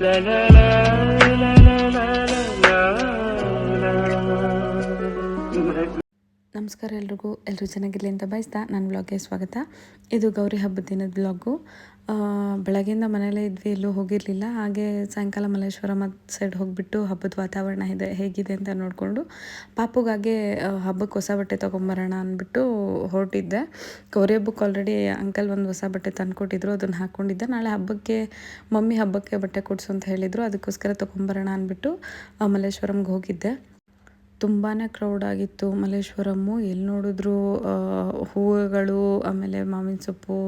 لا لا لا. ನಮಸ್ಕಾರ ಎಲ್ರಿಗೂ ಎಲ್ಲರೂ ಚೆನ್ನಾಗಿರಲಿ ಅಂತ ಬಯಸ್ತಾ ನನ್ನ ಬ್ಲಾಗ್ಗೆ ಸ್ವಾಗತ. ಇದು ಗೌರಿ ಹಬ್ಬದ ದಿನದ ಬ್ಲಾಗು ಬೆಳಗ್ಗೆಯಿಂದ ಮನೇಲೇ ಇದ್ವಿ, ಎಲ್ಲೂ ಹೋಗಿರಲಿಲ್ಲ. ಹಾಗೆ ಸಾಯಂಕಾಲ ಮಲ್ಲೇಶ್ವರ ಮತ್ತು ಸೈಡ್ ಹೋಗಿಬಿಟ್ಟು ಹಬ್ಬದ ವಾತಾವರಣ ಇದೆ, ಹೇಗಿದೆ ಅಂತ ನೋಡಿಕೊಂಡು ಪಾಪುಗಾಗೆ ಹಬ್ಬಕ್ಕೆ ಹೊಸ ಬಟ್ಟೆ ತೊಗೊಂಬರೋಣ ಅಂದ್ಬಿಟ್ಟು ಹೊರಟಿದ್ದೆ. ಗೌರಿ ಹಬ್ಬಕ್ಕೆ ಆಲ್ರೆಡಿ ಅಂಕಲ್ ಒಂದು ಹೊಸ ಬಟ್ಟೆ ತಂದುಕೊಟ್ಟಿದ್ರು, ಅದನ್ನು ಹಾಕ್ಕೊಂಡಿದ್ದೆ ನಾಳೆ ಹಬ್ಬಕ್ಕೆ, ಮಮ್ಮಿ ಹಬ್ಬಕ್ಕೆ ಬಟ್ಟೆ ಕೊಡಿಸು ಅಂತ ಹೇಳಿದರು, ಅದಕ್ಕೋಸ್ಕರ ತೊಗೊಂಬರೋಣ ಅಂದ್ಬಿಟ್ಟು ಮಲ್ಲೇಶ್ವರಂಗೆ ಹೋಗಿದ್ದೆ. ತುಂಬಾ ಕ್ರೌಡ್ ಆಗಿತ್ತು. ಮಲ್ಲೇಶ್ವರಮ್ಮು ಎಲ್ಲಿ ನೋಡಿದ್ರು? ಹೂವುಗಳು, ಆಮೇಲೆ ಮಾವಿನ ಸೊಪ್ಪು,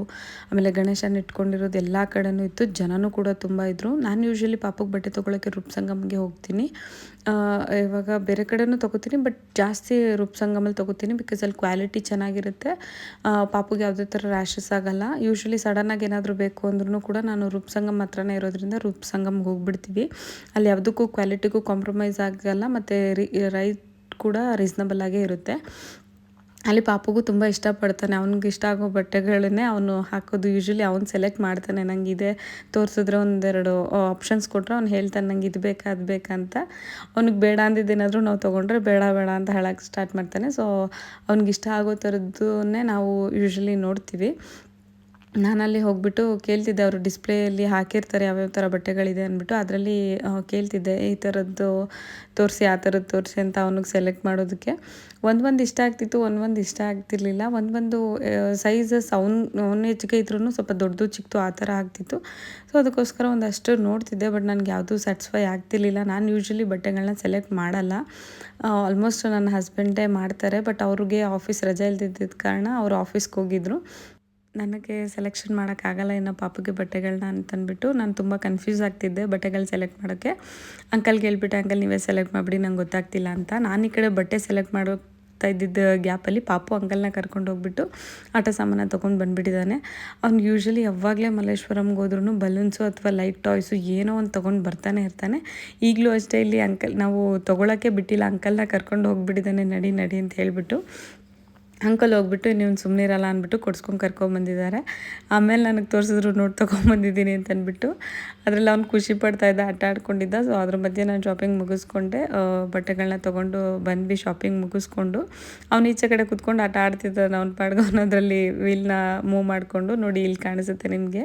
ಆಮೇಲೆ ಗಣೇಶನ ಇಟ್ಕೊಂಡಿರೋದು ಎಲ್ಲ ಕಡೆನೂ ಇತ್ತು. ಜನನೂ ಕೂಡ ತುಂಬ ಇದ್ದರು ನಾನು ಯೂಶ್ವಲಿ ಪಾಪಕ್ಕೆ ಬಟ್ಟೆ ತೊಗೊಳಕ್ಕೆ ರೂಪ್ಸಂಗಮ್ಗೆ ಹೋಗ್ತೀನಿ. ಇವಾಗ ಬೇರೆ ಕಡೆನೂ ತೊಗೋತೀನಿ ಬಟ್ ಜಾಸ್ತಿ ರೂಪ್ಸಂಗಮಲ್ಲಿ ತೊಗೋತೀನಿ ಬಿಕಾಸ್ ಅಲ್ಲಿ ಕ್ವಾಲಿಟಿ ಚೆನ್ನಾಗಿರುತ್ತೆ. ಪಾಪಗೆ ಯಾವುದೇ ಥರ ರ್ಯಾಷಸ್ ಆಗಲ್ಲ. ಯೂಶ್ವಲಿ ಸಡನ್ನಾಗಿ ಏನಾದರೂ ಬೇಕು ಅಂದ್ರೂ ಕೂಡ ನಾನು ರೂಪ್ಸಂಗಮ್ ಹತ್ರನೇ ಇರೋದ್ರಿಂದ ರೂಪ್ಸಂಗಮ್ಗೆ ಹೋಗ್ಬಿಡ್ತೀವಿ. ಅಲ್ಲಿ ಯಾವುದಕ್ಕೂ ಕ್ವಾಲಿಟಿಗೂ ಕಾಂಪ್ರಮೈಸ್ ಆಗಲ್ಲ. ಮತ್ತು ರೈ ಕೂಡ ರೀಸ್ನಬಲ್ ಆಗೇ ಇರುತ್ತೆ. ಅಲ್ಲಿ ಪಾಪುಗೂ ತುಂಬ ಇಷ್ಟಪಡ್ತಾನೆ. ಅವ್ನಿಗೆ ಇಷ್ಟ ಆಗೋ ಬಟ್ಟೆಗಳನ್ನೇ ಅವನು ಹಾಕೋದು. ಯೂಶ್ವಲಿ ಅವ್ನು ಸೆಲೆಕ್ಟ್ ಮಾಡ್ತಾನೆ. ನಂಗೆ ಇದೆ, ತೋರಿಸಿದ್ರೆ ಒಂದೆರಡು ಆಪ್ಷನ್ಸ್ ಕೊಟ್ಟರೆ ಅವ್ನು ಹೇಳ್ತಾನೆ, ನಂಗೆ ಇದು ಬೇಕಾ, ಅದು ಬೇಕಂತ ಅವ್ನಿಗೆ ಬೇಡ ಅಂದಿದ್ದೇನಾದರೂ ನಾವು ತೊಗೊಂಡ್ರೆ ಬೇಡ ಬೇಡ ಅಂತ ಹೇಳಕ್ಕೆ ಸ್ಟಾರ್ಟ್ ಮಾಡ್ತಾನೆ. ಸೊ ಅವ್ನಿಗೆ ಇಷ್ಟ ಆಗೋ ಥರದ್ದನ್ನೇ ನಾವು ಯೂಶ್ವಲಿ ನೋಡ್ತೀವಿ. ನಾನಲ್ಲಿ ಹೋಗ್ಬಿಟ್ಟು ಕೇಳ್ತಿದ್ದೆ ಅವರು ಡಿಸ್ಪ್ಲೇಯಲ್ಲಿ ಹಾಕಿರ್ತಾರೆ ಯಾವ್ಯಾವ ಥರ ಬಟ್ಟೆಗಳಿದೆ ಅಂದ್ಬಿಟ್ಟು. ಅದರಲ್ಲಿ ಕೇಳ್ತಿದ್ದೆ ಈ ಥರದ್ದು ತೋರಿಸಿ, ಆ ಥರದ್ದು ತೋರಿಸಿ ಅಂತ ಅವನಿಗೆ ಸೆಲೆಕ್ಟ್ ಮಾಡೋದಕ್ಕೆ. ಒಂದು ಒಂದು ಇಷ್ಟ ಆಗ್ತಿತ್ತು ಒಂದು ಒಂದು ಇಷ್ಟ ಆಗ್ತಿರ್ಲಿಲ್ಲ. ಒಂದು ಒಂದು ಸೈಜಸ್ ಅವ್ನು ಅವ್ನು ಹೆಚ್ಚಿಗೆ ಇದ್ರೂ ಸ್ವಲ್ಪ ದೊಡ್ಡದು, ಚಿಕ್ಕದು ಆ ಥರ ಆಗ್ತಿತ್ತು. ಸೊ ಅದಕ್ಕೋಸ್ಕರ ಒಂದಷ್ಟು ನೋಡ್ತಿದ್ದೆ, ಬಟ್ ನನಗೆ ಯಾವುದೂ ಸ್ಯಾಟಿಸ್ಫೈ ಆಗ್ತಿರ್ಲಿಲ್ಲ. ನಾನು ಯೂಶ್ವಲಿ ಬಟ್ಟೆಗಳನ್ನ ಸೆಲೆಕ್ಟ್ ಮಾಡಲ್ಲ. ಆಲ್ಮೋಸ್ಟ್ ನನ್ನ ಹಸ್ಬೆಂಡೇ ಮಾಡ್ತಾರೆ, ಬಟ್ ಅವ್ರಿಗೆ ಆಫೀಸ್ ರಜೆ ಇಲ್ದಿದ್ದ ಕಾರಣ ಅವರು ಆಫೀಸ್ಗೆ ಹೋಗಿದ್ರು. ನನಗೆ ಸೆಲೆಕ್ಷನ್ ಮಾಡೋಕ್ಕಾಗಲ್ಲ ಇನ್ನು ಪಾಪಗೆ ಬಟ್ಟೆಗಳನ್ನ ಅಂತಂದ್ಬಿಟ್ಟು ನಾನು ತುಂಬ ಕನ್ಫ್ಯೂಸ್ ಆಗ್ತಿದ್ದೆ ಬಟ್ಟೆಗಳು ಸೆಲೆಕ್ಟ್ ಮಾಡೋಕ್ಕೆ ಅಂಕಲ್ಗೆ ಹೇಳ್ಬಿಟ್ಟೆ ಅಂಕಲ್ ನೀವೇ ಸೆಲೆಕ್ಟ್ ಮಾಡಿಬಿಡಿ, ನಂಗೆ ಗೊತ್ತಾಗ್ತಿಲ್ಲ ಅಂತ. ನಾನು ಈ ಕಡೆ ಬಟ್ಟೆ ಸೆಲೆಕ್ಟ್ ಮಾಡೋಗ್ತಾ ಇದ್ದಿದ್ದ ಗ್ಯಾಪಲ್ಲಿ ಪಾಪು ಅಂಕಲ್ನ ಕರ್ಕೊಂಡು ಹೋಗ್ಬಿಟ್ಟು ಆಟ ಸಾಮಾನ ತೊಗೊಂಡು ಬಂದುಬಿಟ್ಟಿದ್ದಾನೆ ಅವ್ನು ಯೂಶ್ವಲಿ ಯಾವಾಗಲೇ ಮಲ್ಲೇಶ್ವರಂಗೆ ಹೋದ್ರೂ ಬಲೂನ್ಸು ಅಥವಾ ಲೈಟ್ ಟಾಯ್ಸು ಏನೋ ಒಂದು ತೊಗೊಂಡು ಬರ್ತಾನೆ ಇರ್ತಾನೆ. ಈಗಲೂ ಅಷ್ಟೇ ಇಲ್ಲಿ ಅಂಕಲ್ ನಾವು ತೊಗೊಳಕ್ಕೆ ಬಿಟ್ಟಿಲ್ಲ ಅಂಕಲ್ನ ಕರ್ಕೊಂಡು ಹೋಗ್ಬಿಟ್ಟಿದ್ದಾನೆ ನಡಿ ನಡಿ ಅಂತ ಹೇಳಿಬಿಟ್ಟು ಅಂಕಲ್ ಹೋಗ್ಬಿಟ್ಟು, ನೀವು ಸುಮ್ಮನೆ ಇರಲ್ಲ ಅಂದ್ಬಿಟ್ಟು ಕೊಡ್ಸ್ಕೊಂಡು ಕರ್ಕೊಂಬಂದಿದ್ದಾರೆ ಆಮೇಲೆ ನನಗೆ ತೋರಿಸಿದ್ರು, ನೋಡಿ ತೊಗೊಂಬಂದಿದ್ದೀನಿ ಅಂತ ಅಂದ್ಬಿಟ್ಟು. ಅದರಲ್ಲಿ ಅವ್ನು ಖುಷಿ ಇದ್ದ, ಆಟ ಆಡ್ಕೊಂಡಿದ್ದ. ಸೊ ಅದ್ರ ಮಧ್ಯೆ ನಾನು ಶಾಪಿಂಗ್ ಮುಗಿಸ್ಕೊಂಡೆ. ಬಟ್ಟೆಗಳನ್ನ ತೊಗೊಂಡು ಬಂದ್ವಿ ಶಾಪಿಂಗ್ ಮುಗಿಸ್ಕೊಂಡು. ಅವ್ನು ಈಚೆ ಕಡೆ ಕುತ್ಕೊಂಡು ಆಟ ಆಡ್ತಿದ್ದ ಅವ್ನ ಪಾಡ್ಗೆ ಅದರಲ್ಲಿ ವೀಲ್ನ ಮೂವ್ ಮಾಡಿಕೊಂಡು. ನೋಡಿ, ಇಲ್ಲಿ ಕಾಣಿಸುತ್ತೆ ನಿಮಗೆ.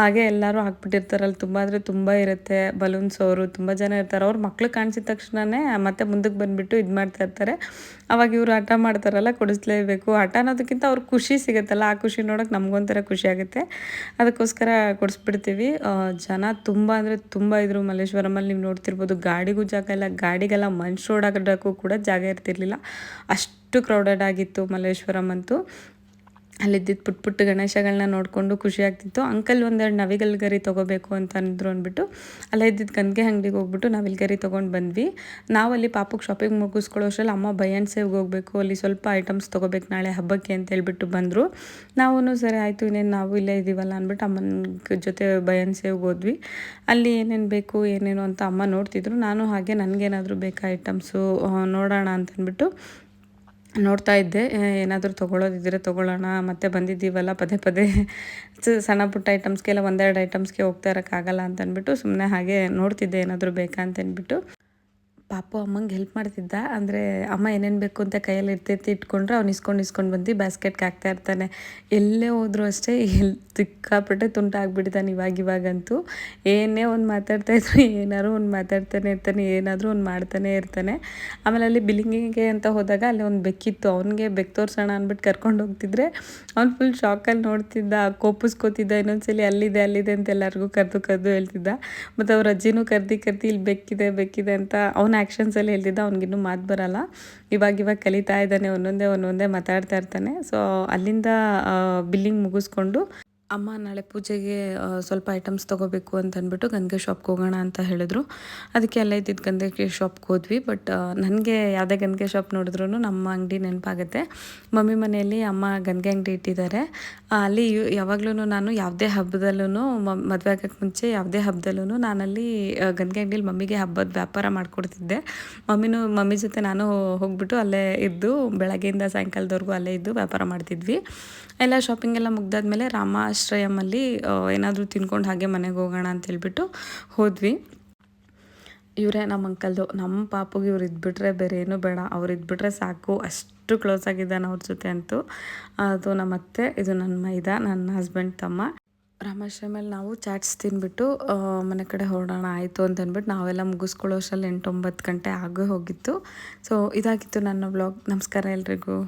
ಹಾಗೆ ಎಲ್ಲರೂ ಹಾಕ್ಬಿಟ್ಟಿರ್ತಾರಲ್ಲ, ತುಂಬ ಅಂದರೆ ತುಂಬ ಇರುತ್ತೆ. ಬಲೂನ್ಸ್ ಅವರು ತುಂಬ ಜನ ಇರ್ತಾರೆ. ಅವ್ರು ಮಕ್ಳು ಕಾಣಿಸಿದ ತಕ್ಷಣವೇ ಮತ್ತೆ ಮುಂದಕ್ಕೆ ಬಂದುಬಿಟ್ಟು ಇದು ಮಾಡ್ತಾ ಇರ್ತಾರೆ. ಅವಾಗ ಇವರು ಆಟ ಮಾಡ್ತಾರಲ್ಲ ಕೊಡಿಸ್ಲೇಬೇಕು ಹಠ ಅನ್ನೋದಕ್ಕಿಂತ ಅವ್ರಿಗೆ ಖುಷಿ ಸಿಗುತ್ತಲ್ಲ, ಆ ಖುಷಿ ನೋಡೋಕೆ ನಮಗೊಂಥರ ಖುಷಿ ಆಗುತ್ತೆ. ಅದಕ್ಕೋಸ್ಕರ ಕೊಡಿಸ್ಬಿಡ್ತೀವಿ. ಜನ ತುಂಬ ಅಂದರೆ ತುಂಬ ಇದ್ರು. ಮಲ್ಲೇಶ್ವರಮಲ್ಲಿ ನೀವು ನೋಡ್ತಿರ್ಬೋದು ಗಾಡಿಗೂ ಜಾಗ ಇಲ್ಲ, ಗಾಡಿಗೆಲ್ಲ ಮನುಷ್ಯ ಓಡಾಡೋಕ್ಕೂ ಕೂಡ ಜಾಗ ಇರ್ತಿರ್ಲಿಲ್ಲ. ಅಷ್ಟು ಕ್ರೌಡೆಡ್ ಆಗಿತ್ತು ಮಲ್ಲೇಶ್ವರಮ್ ಅಂತೂ ಅಲ್ಲಿದ್ದಿದ್ದು ಪುಟ್ ಪುಟ್ಟ ಗಣೇಶಗಳನ್ನ ನೋಡಿಕೊಂಡು ಖುಷಿ ಆಗ್ತಿತ್ತು. ಅಂಕಲ್ ಒಂದೆರಡು ನವಿಗಲ್ ಗರಿ ತೊಗೋಬೇಕು ಅಂತ ಅಂದರು ಅಂದ್ಬಿಟ್ಟು, ಅಲ್ಲೇ ಇದ್ದಿದ್ದು ಗಂದಿಗೆ ಅಂಗಡಿಗೆ ಹೋಗ್ಬಿಟ್ಟು ನವಿಲ್ ಗರಿ ತೊಗೊಂಡು ಬಂದ್ವಿ. ನಾವು ಅಲ್ಲಿ ಪಾಪಕ್ಕೆ ಶಾಪಿಂಗ್ ಮುಗಿಸ್ಕೊಳ್ಳೋ ಅಷ್ಟರಲ್ಲಿ ಅಮ್ಮ ಬಯನ್ ಸೇವ್ಗೆ ಹೋಗಬೇಕು, ಅಲ್ಲಿ ಸ್ವಲ್ಪ ಐಟಮ್ಸ್ ತೊಗೋಬೇಕು ನಾಳೆ ಹಬ್ಬಕ್ಕೆ ಅಂತ ಹೇಳ್ಬಿಟ್ಟು ಬಂದರು. ನಾವು ಸರಿ ಆಯಿತು, ಇನ್ನೇನು ನಾವು ಇಲ್ಲೇ ಇದ್ದೀವಲ್ಲ ಅಂದ್ಬಿಟ್ಟು ಅಮ್ಮನ ಜೊತೆ ಬಯನ್ ಸೇವ್ಗೆ ಹೋದ್ವಿ. ಅಲ್ಲಿ ಏನೇನು ಬೇಕು, ಏನೇನು ಅಂತ ಅಮ್ಮ ನೋಡ್ತಿದ್ರು. ನಾನು ಹಾಗೆ ನನಗೇನಾದರೂ ಬೇಕಾ ಐಟಮ್ಸು ನೋಡೋಣ ಅಂತ ಅಂದ್ಬಿಟ್ಟು ನೋಡ್ತಾ ಇದ್ದೆ. ಏನಾದರೂ ತೊಗೊಳೋದಿದ್ದರೆ ತೊಗೊಳ್ಳೋಣ. ಮತ್ತೆ ಬಂದಿದ್ದೀವಲ್ಲ ಪದೇ ಪದೇ. ಸಣ್ಣ ಪುಟ್ಟ ಐಟಮ್ಸ್ಗೆಲ್ಲ ಒಂದೆರಡು ಐಟಮ್ಸ್ಗೆ ಹೋಗ್ತಾ ಇರೋಕ್ಕಾಗಲ್ಲ ಅಂತಂದ್ಬಿಟ್ಟು ಸುಮ್ಮನೆ ಹಾಗೆ ನೋಡ್ತಿದ್ದೆ. ಏನಾದರೂ ಬೇಕಾ ಅಂತ ಅಂದ್ಬಿಟ್ಟು ಪಾಪು ಅಮ್ಮಂಗೆ ಹೆಲ್ಪ್ ಮಾಡ್ತಿದ್ದ. ಅಂದರೆ ಅಮ್ಮ ಏನೇನು ಬೇಕು ಅಂತ ಕೈಯಲ್ಲಿ ಇರ್ತೈತಿ ಇಟ್ಕೊಂಡ್ರೆ ಅವ್ನು ಇಸ್ಕೊಂಡು ಇಸ್ಕೊಂಡು ಬಂದು ಬ್ಯಾಸ್ಕೆಟ್ಗೆ ಹಾಕ್ತಾ ಇರ್ತಾನೆ. ಎಲ್ಲೇ ಹೋದರೂ ಅಷ್ಟೇ ಎಲ್ಲಿ ಸಿಕ್ಕಾಪಟ್ಟೆ ತುಂಟ ಆಗಿಬಿಡ್ತಾನೆ ಇವಾಗ ಇವಾಗಂತೂ ಏನೇ ಒಂದು ಮಾತಾಡ್ತಾ ಇದ್ರು ಏನಾದ್ರು ಒಂದು ಮಾತಾಡ್ತಾನೆ ಇರ್ತಾನೆ, ಏನಾದರೂ ಒಂದು ಮಾಡ್ತಾನೆ ಇರ್ತಾನೆ. ಆಮೇಲೆ ಅಲ್ಲಿ ಬಿಲ್ಲಿಂಗಿಗೆ ಅಂತ ಹೋದಾಗ ಅಲ್ಲಿ ಒಂದು ಬೆಕ್ಕಿತ್ತು. ಅವನಿಗೆ ಬೆಕ್ ತೋರಿಸೋಣ ಅಂದ್ಬಿಟ್ಟು ಕರ್ಕೊಂಡು ಹೋಗ್ತಿದ್ರೆ ಅವ್ನು ಫುಲ್ ಶಾಕಲ್ಲಿ ನೋಡ್ತಿದ್ದ, ಕೋಪಿಸ್ಕೋತಿದ್ದ, ಇನ್ನೊಂದ್ಸಲಿ ಅಲ್ಲಿದೆ ಅಲ್ಲಿದೆ ಅಂತ ಎಲ್ಲರಿಗೂ ಕರೆದು ಕರೆದು ಹೇಳ್ತಿದ್ದ. ಮತ್ತು ಅವ್ರ ಅಜ್ಜಿನೂ ಕರ್ದು ಕರ್ದು ಇಲ್ಲಿ ಬೆಕ್ಕಿದೆ ಬೆಕ್ಕಿದೆ ಅಂತ ಅವನ ಆ್ಯಕ್ಷನ್ಸಲ್ಲಿ ಹೇಳ್ತಿದ್ದ, ಅವ್ನಿಗಿನ್ನೂ ಮಾತು ಬರಲ್ಲ. ಇವಾಗ ಇವಾಗ ಕಲಿತಾ ಇದ್ದಾನೆ, ಒಂದೊಂದೇ ಒಂದೊಂದೇ ಮಾತಾಡ್ತಾ ಇರ್ತಾನೆ. ಸೊ ಅಲ್ಲಿಂದ ಬಿಲ್ಲಿಂಗ್ ಮುಗಿಸ್ಕೊಂಡು ಅಮ್ಮ ನಾಳೆ ಪೂಜೆಗೆ ಸ್ವಲ್ಪ ಐಟಮ್ಸ್ ತೊಗೋಬೇಕು ಅಂತ ಅಂದ್ಬಿಟ್ಟು ಗಂಗೆ ಶಾಪ್ಗೆ ಹೋಗೋಣ ಅಂತ ಹೇಳಿದ್ರು. ಅದಕ್ಕೆ ಅಲ್ಲೇ ಇದ್ದಿದ್ದು ಗಂಗೆ ಶಾಪ್ಗೆ ಹೋದ್ವಿ. ಬಟ್ ನನಗೆ ಯಾವುದೇ ಗಂಗೆ ಶಾಪ್ ನೋಡಿದ್ರು ನಮ್ಮ ಅಂಗಡಿ ನೆನಪಾಗುತ್ತೆ. ಮಮ್ಮಿ ಮನೆಯಲ್ಲಿ ಅಮ್ಮ ಗಂಗೆ ಅಂಗಡಿ ಇಟ್ಟಿದ್ದಾರೆ. ಅಲ್ಲಿ ಯಾವಾಗ್ಲೂ ನಾನು ಯಾವುದೇ ಹಬ್ಬದಲ್ಲೂ ಮದುವೆ ಆಗೋಕ್ಕೆ ಮುಂಚೆ ಯಾವುದೇ ಹಬ್ಬದಲ್ಲೂ ನಾನಲ್ಲಿ ಗಂಗೆ ಅಂಗಡಿಲಿ ಮಮ್ಮಿಗೆ ಹಬ್ಬದ ವ್ಯಾಪಾರ ಮಾಡಿಕೊಡ್ತಿದ್ದೆ. ಮಮ್ಮಿನೂ, ಮಮ್ಮಿ ಜೊತೆ ನಾನು ಹೋಗ್ಬಿಟ್ಟು ಅಲ್ಲೇ ಇದ್ದು ಬೆಳಗ್ಗೆಯಿಂದ ಸಾಯಂಕಾಲದವರೆಗೂ ಅಲ್ಲೇ ಇದ್ದು ವ್ಯಾಪಾರ ಮಾಡ್ತಿದ್ವಿ. ಎಲ್ಲ ಶಾಪಿಂಗ್ ಎಲ್ಲ ಮುಗ್ದಾದ್ಮೇಲೆ ರಾಮ ಆಶ್ರಯಮಲ್ಲಿ ಏನಾದರೂ ತಿನ್ಕೊಂಡು ಹಾಗೆ ಮನೆಗೆ ಹೋಗೋಣ ಅಂತ ಹೇಳ್ಬಿಟ್ಟು ಹೋದ್ವಿ. ಇವರೇ ನಮ್ಮ ಅಂಕಲ್ದು ನಮ್ಮ ಪಾಪುಗೆ ಇವ್ರು ಇದ್ಬಿಟ್ರೆ ಬೇರೆ ಏನೂ ಬೇಡ. ಅವ್ರು ಇದ್ಬಿಟ್ರೆ ಸಾಕು. ಅಷ್ಟು ಕ್ಲೋಸ್ ಆಗಿದ್ದಾನೆ ಅವ್ರ ಜೊತೆ ಅಂತೂ. ಅದು ನಮ್ಮ ಅತ್ತೆ, ಇದು ನನ್ನ ಮೈದ ನನ್ನ ಹಸ್ಬೆಂಡ್ ತಮ್ಮ. ರಾಮಾಶ್ರಮಲ್ಲಿ ನಾವು ಚಾಟ್ಸ್ ತಿನ್ಬಿಟ್ಟು ಮನೆ ಕಡೆ ಹೊರಡೋಣ ಆಯಿತು ಅಂತ ಅಂದ್ಬಿಟ್ಟು ನಾವೆಲ್ಲ ಮುಗಿಸ್ಕೊಳ್ಳೋ ಅಷ್ಟರಲ್ಲಿ ಎಂಟು ಒಂಬತ್ತು ಗಂಟೆ ಆಗೇ ಹೋಗಿತ್ತು. ಸೊ ಇದಾಗಿತ್ತು ನನ್ನ ವ್ಲಾಗ್ ನಮಸ್ಕಾರ ಎಲ್ರಿಗೂ.